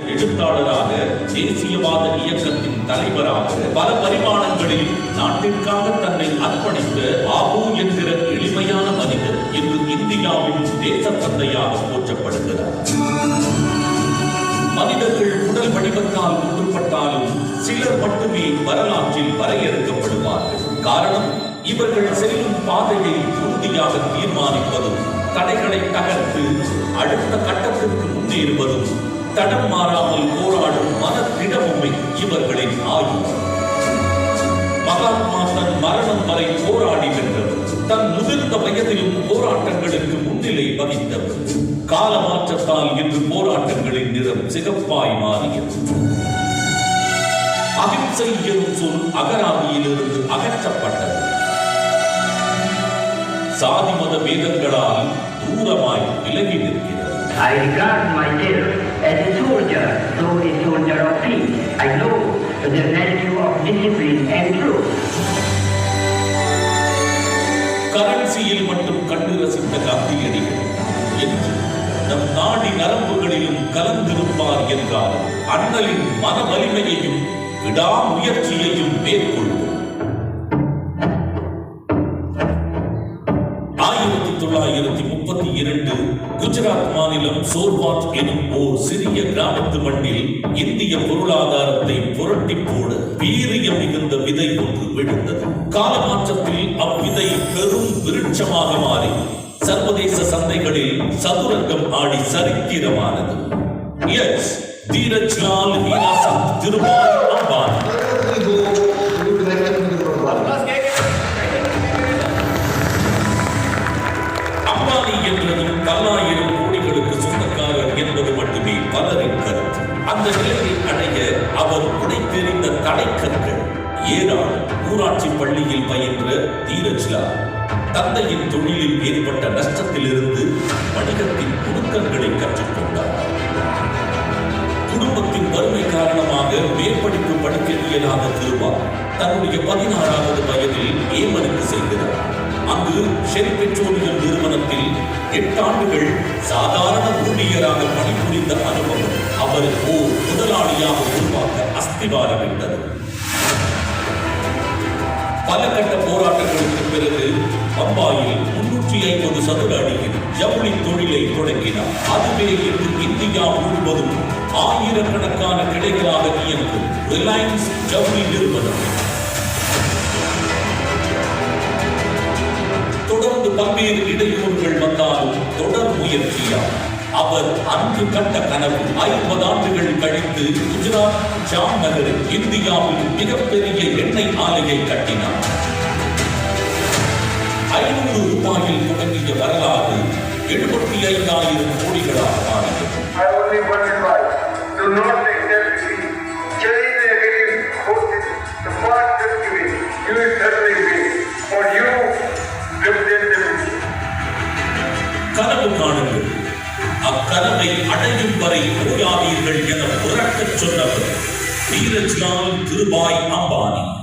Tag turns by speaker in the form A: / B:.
A: எழுத்தாளராக தேசியவாத இயக்கத்தின் தலைவராக பல பரிமாணங்களில் நாட்டிற்காக தன்னை அர்ப்பணித்த ஆபு என்கிற எளிமையான மனிதர் இன்று இந்தியாவின் தேச தந்தையாக போற்றப்படுகிறார். மனிதர்கள் உடல் வடிவத்தால் ஒன்றுபட்டாலும் சிலர் மட்டுமே வரலாற்றில் வரையறுக்கப்படுவார்கள். காரணம் இவர்கள் செல்லும் பாதையை உறுதியாக தீர்மானிப்பதும் தடைகளை தகர்த்து அடுத்த கட்டத்திற்கு முன்னேறுவதும் தடம் மாறாமல் போராடும் மனத்திடமுமை இவர்களின் ஆயுதம் மகாத்மா தன் மரணம் வரை போராடி வென்றவர் தன் முதிர்ந்த வயதிலும் போராட்டங்களுக்கு முன்னிலை வகித்தவர். காலமாற்றத்தால் இன்று போராட்டங்களின் நிறம் சிகப்பாய் மாறியது. அகிம்சை எனும் சொல் அகராதியிலிருந்து அகற்றப்பட்டது. சாதி மத வேதங்களால் தூரமாய் விலகி நிற்கிறது.
B: I regard myself as a soldier, though a soldier of peace. I know the value of discipline and truth.
A: கரன்சியில் மட்டும் கண்டு ரசித்த காந்தியடிகள் என்று நம் நாடி நரம்புகளிலும் கலந்திருப்பார் என்றால் அண்ணலின் மன வலிமையையும் விடாமுயற்சியையும் மேற்கொள்வோம் தொள்ளாயிரத்தி முப்பத்தி இரண்டு குஜராத் மாநிலம் சோர்வாட் எனும் ஓர் சிறிய கிராமத்து மண்ணில் இந்திய பொருளாதாரத்தை புரட்டி போட வீரியம் மிகுந்த விதை ஒன்று விழுந்தது. காலமாற்றத்தில் அவ்விதை பெரும் விருட்சமாக மாறி சர்வதேச சந்தைகளில் சதுரங்கம் ஆடி சரித்திரமானது. எஸ் தீரஜ்லால் திருமால் அம்பானி. கலைக்கற்கள் ஏனால் ஊராட்சி பள்ளியில் பயின்ற தீரஜ்லா தந்தையின் தொழிலில் ஏற்பட்ட நஷ்டத்திலிருந்து வணிகத்தின் குடுக்கங்களை கற்றுக்கொண்டார். குடும்பத்தின் வறுமை காரணமாக மேற்படிப்பு படிக்க இயலாத திருவா தன்னுடைய பதினாறாவது வயதில் ஏமனுக்கு செல்கிறார். அங்கு ஷெல் பெட்ரோலியம் நிறுவனத்தில் எட்டாண்டுகள் சாதாரண ஊழியராக பணிபுரிந்த அனுபவம் அவருக்கு ஓர் முதலாளியாக உருவாக்க அஸ்திவாரமிட்டது. பல கட்ட போராட்டங்களுக்கு பிறகு பம்பாயில் முன்னூற்றி ஐம்பது சதுர அடியில் ஜவுளி தொழிலை தொடங்கினார். அதுவே இன்று இந்தியா முழுவதும் ஆயிரக்கணக்கான கிளைகளாக இயங்கும் ரிலையன்ஸ் ஜவுளி நிறுவனம். தொடர்ந்து பல்வேறு இடையூறுகள் வந்தால் முயற்சியால் அவர் அன்று கண்ட கனவு ஐம்பது ஆண்டுகள் கழித்து குஜராத் ஜாம் நகரில் இந்தியாவில் மிகப்பெரிய எண்ணெய் ஆலையை கட்டினார் ஐநூறு ரூபாயில் தொடங்கிய வரலாறு எழுபத்தி ஐந்தாயிரம் கோடிகளாக மாறியது. கனவு காணுங்கள் அக்கதவை அடையும் வரை ஓயாதீர்கள் என உறக்கச் சொன்னவர். தீரஜ்லால் திருபாய் அம்பானி.